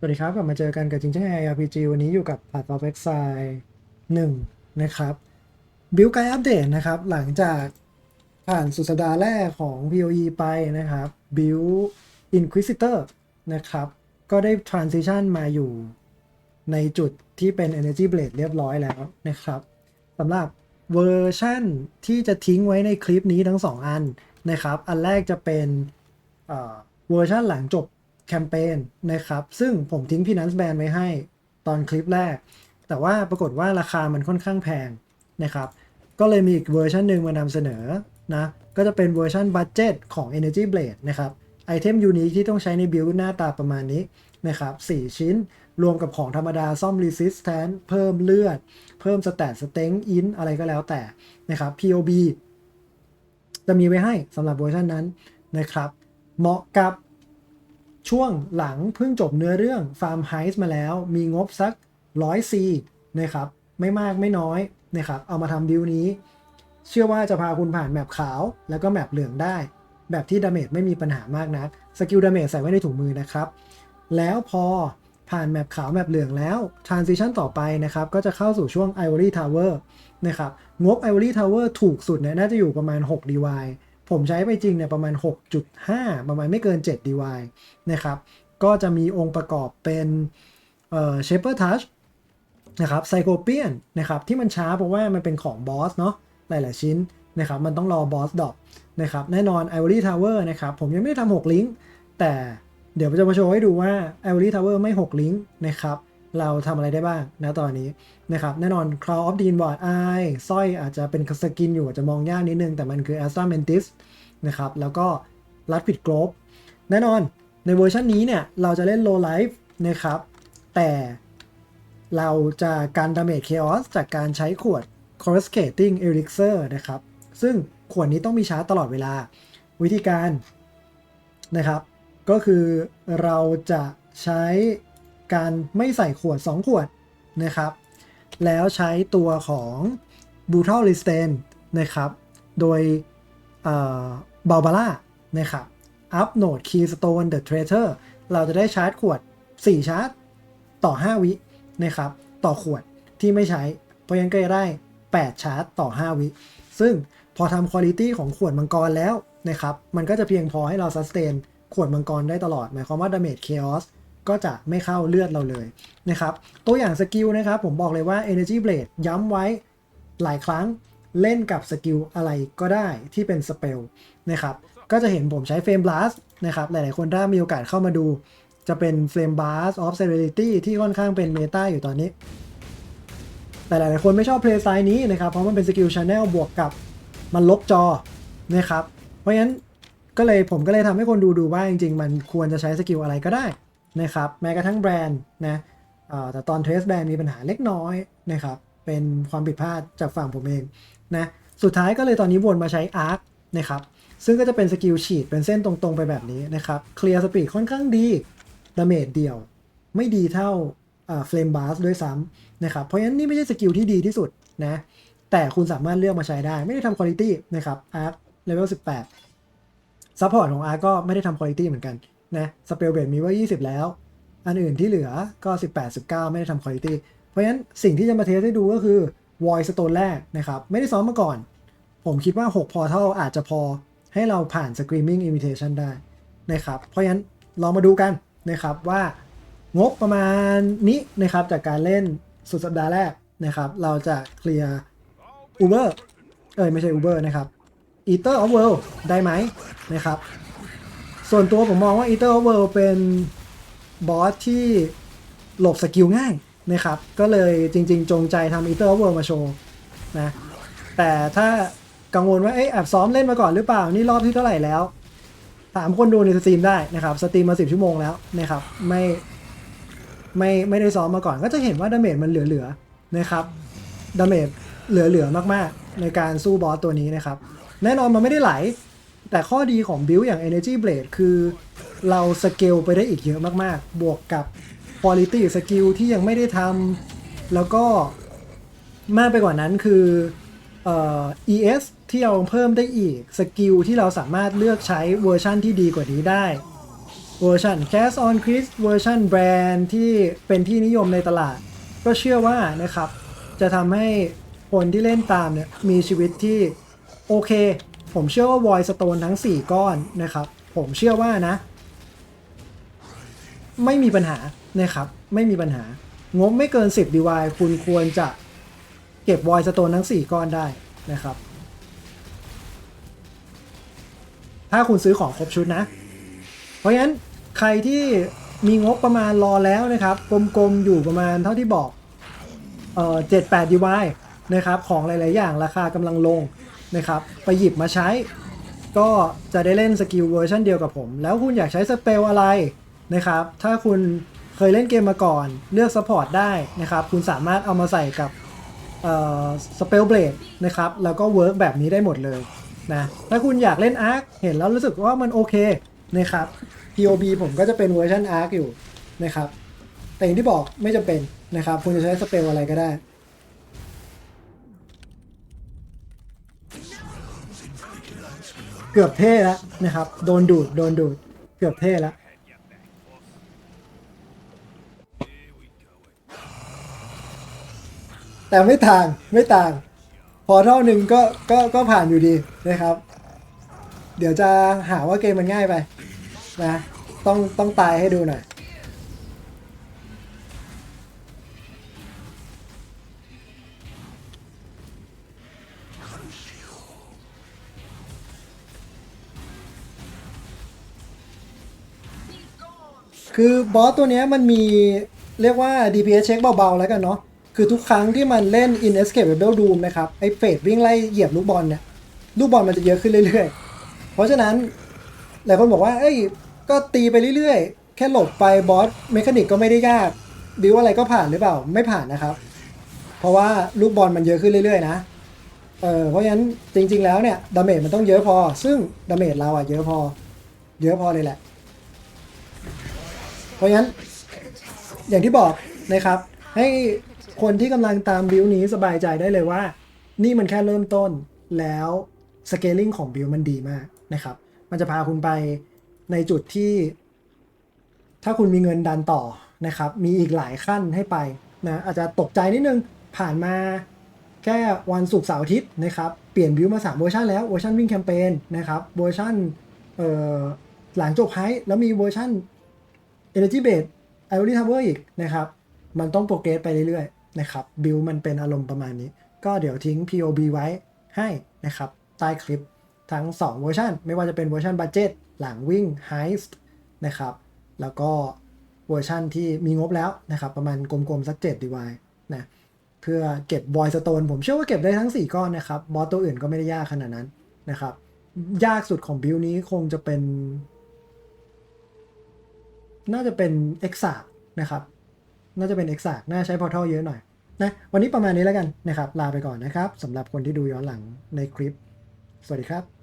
สวัสดีครับกลับมาเจอกันกับจริงจัง ARPG วันนี้อยู่กับ p a t h of Exile 1 นะครับบิลไกอัปเดตนะครับ หลังจากผ่านสุดสัปดาห์แรกของ PoE ไปนะครับบิล Inquisitor นะครับ ก็ได้ transition มาอยู่ในจุดที่เป็น Energy Blade เรียบร้อยแล้วนะครับสำหรับเวอร์ชั่นที่จะทิ้งไว้ในคลิปนี้ทั้ง 2 อันนะครับ อันแรกจะเป็นเอ่อเวอร์ชันหลังจบ แคมเปญนะครับ ซึ่งผมทิ้งพี่นันส์แบนไว้ให้ตอนคลิปแรก แต่ว่าปรากฏว่าราคามันค่อนข้างแพงนะครับ ก็เลยมีอีกเวอร์ชันหนึ่งมานำเสนอนะ ก็จะเป็นเวอร์ชันบัตเจ็ตของ Energy Blade นะครับ ไอเทมยูนิคที่ต้องใช้ในบิลหน้าตาประมาณนี้นะครับ4ชิ้นรวมกับของธรรมดาซ่อม Resistance เพิ่มเลือด เพิ่มสแตทสเต็งอินอะไรก็แล้วแต่นะครับ POB จะมีไว้ให้สำหรับเวอร์ชันนั้นนะครับ เหมาะกับ ช่วงหลังเพิ่งจบเนื้อเรื่องฟาร์มไฮส์มาแล้ว มีงบสักร้อยซีนะครับ ไม่มากไม่น้อยนะครับ เอามาทำบิลนี้ เชื่อว่าจะพาคุณผ่านแมปขาวแล้วก็แมปเหลืองได้ แบบที่ดาเมจไม่มีปัญหามากนัก สกิลดาเมจใส่ไว้ในถุงมือนะครับ แล้วพอผ่านแมปขาวแมปเหลืองแล้ว transition ต่อไปนะครับ ก็จะเข้าสู่ช่วง Ivory Tower นะครับ งบ Ivory Tower ถูกสุดเนี่ยน่าจะอยู่ประมาณ 6 DY ผมใช้ไปจริงเนี่ยประมาณ 6.5 ประมาณไม่เกิน 7 DY นะครับ ก็จะมีองค์ประกอบเป็นเอ่อ Shaper Touch นะครับ Psychopian นะครับที่มันช้าเพราะว่ามันเป็นของบอสเนาะหลาย ๆ ชิ้นนะครับมันต้องรอบอสดอกนะครับแน่นอน Ivory Tower นะครับผมยังไม่ได้ทำ6ลิงก์แต่เดี๋ยวจะมาโชว์ให้ดูว่า Ivory Tower ไม่ 6 ลิงก์นะครับ เราทำอะไรได้บ้างนะตอนนี้นะครับแน่นอน Cloud of Dean Ward Eye สร้อยอาจจะเป็นสกินอยู่อาจจะมองยากนิดนึง แต่มันคือ Astra Mantis นะครับแล้วก็รัดผิดกรอบแน่นอนในเวอร์ชันนี้เนี่ย เราจะเล่น Low Life นะครับ แต่เราจะการดาเมจ Chaos จากการใช้ขวด Coruscating Elixir นะครับ ซึ่งขวดนี้ต้องมีชาร์จตลอดเวลาวิธีการนะครับ ก็คือเราจะใช้ การไม่ใส่ขวด 2 ขวดนะครับ แล้วใช้ตัวของ Brutal r e s t a n นะครับ โดยบาบาร่านะครับ Up Note Keystone The Traitor เราจะได้ชาร์จขวด 4 ชาร์จ ต่อ 5 วินะครับ ต่อขวดที่ไม่ใช้ เพราะฉะนั้นก็จะได้ 8 ชาร์จ ต่อ 5 วิ ซึ่งพอทำคุณ i t y ของขวดมังกรแล้วนะครับ มันก็จะเพียงพอให้เราสเตนขวดมังกรได้ตลอด หมายความว่า Damage Chaos ก็จะไม่เข้าเลือดเราเลยนะครับ ตัวอย่างสกิลนะครับผมบอกเลยว่า Energy Blade ย้ำไว้หลายครั้งเล่นกับสกิลอะไรก็ได้ที่เป็นสเปลนะครับ ก็จะเห็นผมใช้ Flame Blast นะครับ หลายๆคนถ้ามีโอกาสเข้ามาดู จะเป็น Flame Blast of Serenity ที่ค่อนข้างเป็นเมตาอยู่ตอนนี้ แต่หลายๆคนไม่ชอบเพลย์ไตล์นี้นะครับ เพราะมันเป็นสกิลชาแนลบวกกับมันลบจอนะครับ เพราะฉะนั้นก็เลยผมก็เลยทำให้คนดูดูว่าจริง ๆ มันควรจะใช้สกิลอะไรก็ได้ นะครับแม้กระทั่งแบรนด์นะแต่ตอนเทสแบรนด์มีปัญหาเล็กน้อยนะครับเป็นความผิดพลาดจากฝั่งผมเองนะสุดท้ายก็เลยตอนนี้วนมาใช้อาร์คนะครับซึ่งก็จะเป็นสกิลฉีดเป็นเส้นตรงๆไปแบบนี้นะครับเคลียร์สปีดค่อนข้างดีดาเมจเดียว ไม่ดีเท่าเฟลมบาร์ด้วยซ้ำนะครับเพราะฉะนั้นนี่ไม่ใช่สกิลที่ดีที่สุดนะแต่คุณสามารถเลือกมาใช้ได้ไม่ได้ทำคุณภาพนะครับอาร์คเลเวล18ซัพพอร์ตของอาร์ก็ไม่ได้ทำคุณภาพเหมือนกัน นะสเปลเบดมีว่า 20 แล้ว อันอื่นที่เหลือก็ 18 19 ไม่ได้ทำคุณภาพเพราะฉะนั้นสิ่งที่จะมาเทสให้ดูก็คือ Void Stone แรกนะครับ ไม่ได้ซ้อมมาก่อน ผมคิดว่า 6 พอเท่าอาจจะพอให้เราผ่าน Screaming Invitation ได้นะครับ เพราะฉะนั้นลองมาดูกันนะครับว่างบประมาณนี้นะครับจากการเล่นสุดสัปดาห์แรกนะครับ เราจะเคลียร์ Uber เอ้ยไม่ใช่ Uber นะครับ Eater of World ได้ไหมนะครับ ส่วนตัวผมมองว่า Eater of World เป็นบอสที่หลบสกิลง่ายนะครับ ก็เลยจริง ๆ จงใจทำ Eater of World มาโชว์นะแต่ถ้ากังวลว่าเอ๊ะแอบซ้อมเล่นมาก่อนหรือเปล่า นี่รอบที่เท่าไหร่แล้วถามคนดูในสตรีมได้นะครับ สตรีมมา10ชั่วโมงแล้วนะครับ ไม่ไม่ไม่ได้ซ้อมมาก่อน ก็จะเห็นว่าดาเมจมันเหลือๆนะครับดาเมจเหลือๆมากๆ ในการสู้บอสตัวนี้นะครับ แน่นอนมันไม่ได้ไหล แต่ข้อดีของบิลอย่าง Energy Blade คือเราสเกลไปได้อีกเยอะมากๆ บวกกับ Quality สกิลที่ยังไม่ได้ทำแล้วก็มากไปกว่านั้นคือเอ่อ ES ที่เราเพิ่มได้อีกสกิลที่เราสามารถเลือกใช้เวอร์ชั่นที่ดีกว่านี้ได้เวอร์ชัน Cast on Chris เวอร์ชันแบรนด์ที่เป็นที่นิยมในตลาด ก็เชื่อว่านะครับ จะทำให้คนที่เล่นตามเนี่ยมีชีวิตที่โอเค ผมเชื่อว่า Void Stone ทั้ง 4 ก้อนนะครับ ผมเชื่อว่านะ ไม่มีปัญหานะครับ ไม่มีปัญหา งบไม่เกิน 10 DY คุณควรจะเก็บ Void Stone ทั้ง 4 ก้อนได้นะครับ ถ้าคุณซื้อของครบชุดนะ เพราะฉะนั้นใครที่มีงบประมาณรอแล้วนะครับ กลมๆ อยู่ประมาณเท่าที่บอกเอ่อเจ็ดแปดดีวนะครับ ของหลาย ๆ อย่างราคากำลังลง นะครับไปหยิบมาใช้ ก็จะได้เล่นสกิลเวอร์ชันเดียวกับผม แล้วคุณอยากใช้สเปลอะไรนะครับถ้าคุณเคยเล่นเกมมาก่อนเลือกซัพพอร์ตได้นะครับคุณสามารถเอามาใส่กับสเปลเบลดนะครับแล้วก็เวิร์กแบบนี้ได้หมดเลยนะถ้าคุณอยากเล่นอาร์คเห็นแล้วรู้สึกว่ามันโอเคนะครับ POB ผมก็จะเป็นเวอร์ชันอาร์คอยู่นะครับแต่อย่างที่บอกไม่จำเป็นนะครับ คุณจะใช้สเปลอะไรก็ได้ กือบเท่แล้วนะครับ โดนดูด โดนดูด เกือบเท่แล้วแต่ไม่ต่าง ไม่ต่าง พอเท่าหนึ่งก็ก็ก็ผ่านอยู่ดีนะครับ เดี๋ยวจะหาว่าเกมมันง่ายไปนะ ต้องต้องตายให้ดูหน่อย คือบอสตัวเนี้ยมันมีเรียกว่า DPS เช็คเบาๆแล้วกันเนาะ คือทุกครั้งที่มันเล่น Inescapable Doom นะครับ ไอ้เฟดวิ่งไล่เหยียบลูกบอลเนี่ย ลูกบอลมันจะเยอะขึ้นเรื่อยๆ เพราะฉะนั้นหลายคนบอกว่า เอ้ย ก็ตีไปเรื่อยๆ แค่หลบไปบอสเมคานิกก็ไม่ได้ยาก บิวอะไรก็ผ่านหรือเปล่า ไม่ผ่านนะครับ เพราะว่าลูกบอลมันเยอะขึ้นเรื่อยๆ นะ เออ เพราะฉะนั้นจริงๆ แล้วเนี่ยดาเมจมันต้องเยอะพอ ซึ่งดาเมจเราอะเยอะพอ เยอะพอเลยแหละ เพราะฉะนั้นอย่างที่บอกนะครับ ให้คนที่กำลังตามบิลนี้สบายใจได้เลยว่า นี่มันแค่เริ่มต้นแล้วสเกลลิ่งของบิลมันดีมากนะครับ มันจะพาคุณไปในจุดที่ ถ้าคุณมีเงินดันต่อนะครับ มีอีกหลายขั้นให้ไปนะอาจจะตกใจนิดนึงผ่านมาแค่วันศุกร์เสาร์อาทิตย์นะครับเปลี่ยนบิลมา3เวอร์ชันแล้วเวอร์ชันวิ่งแคมเปญนะครับเวอร์ชันหลังจบไฮแล้วมีเวอร์ชัน Energy Base Ivory Tower อีกนะครับ มันต้องโปรเกรสไปเรื่อยๆนะครับบิลมันเป็นอารมณ์ประมาณนี้ ก็เดี๋ยวทิ้ง POB ไว้ให้นะครับใต้คลิปทั้ง 2 เวอร์ชันไม่ว่าจะเป็นเวอร์ชันบัตเจตหลังวิ่ง Heist นะครับแล้วก็เวอร์ชันที่มีงบแล้วนะครับ ประมาณกลมๆ สัก7ดีวายนะเพื่อเก็บบอยสโตนผมเชื่อว่าเก็บได้ทั้ง 4 ก้อนนะครับ บอสตัวอื่นก็ไม่ได้ยากขนาดนั้นนะครับ ยากสุดของบิลนี้คงจะเป็น น่าจะเป็น e x a นะครับ น่าจะเป็น e x a น่าใช้ Portal เยอะหน่อยนะวันนี้ประมาณนี้แล้วกันนะครับ ลาไปก่อนนะครับสำหรับคนที่ดูย้อนหลังในคลิป สวัสดีครับ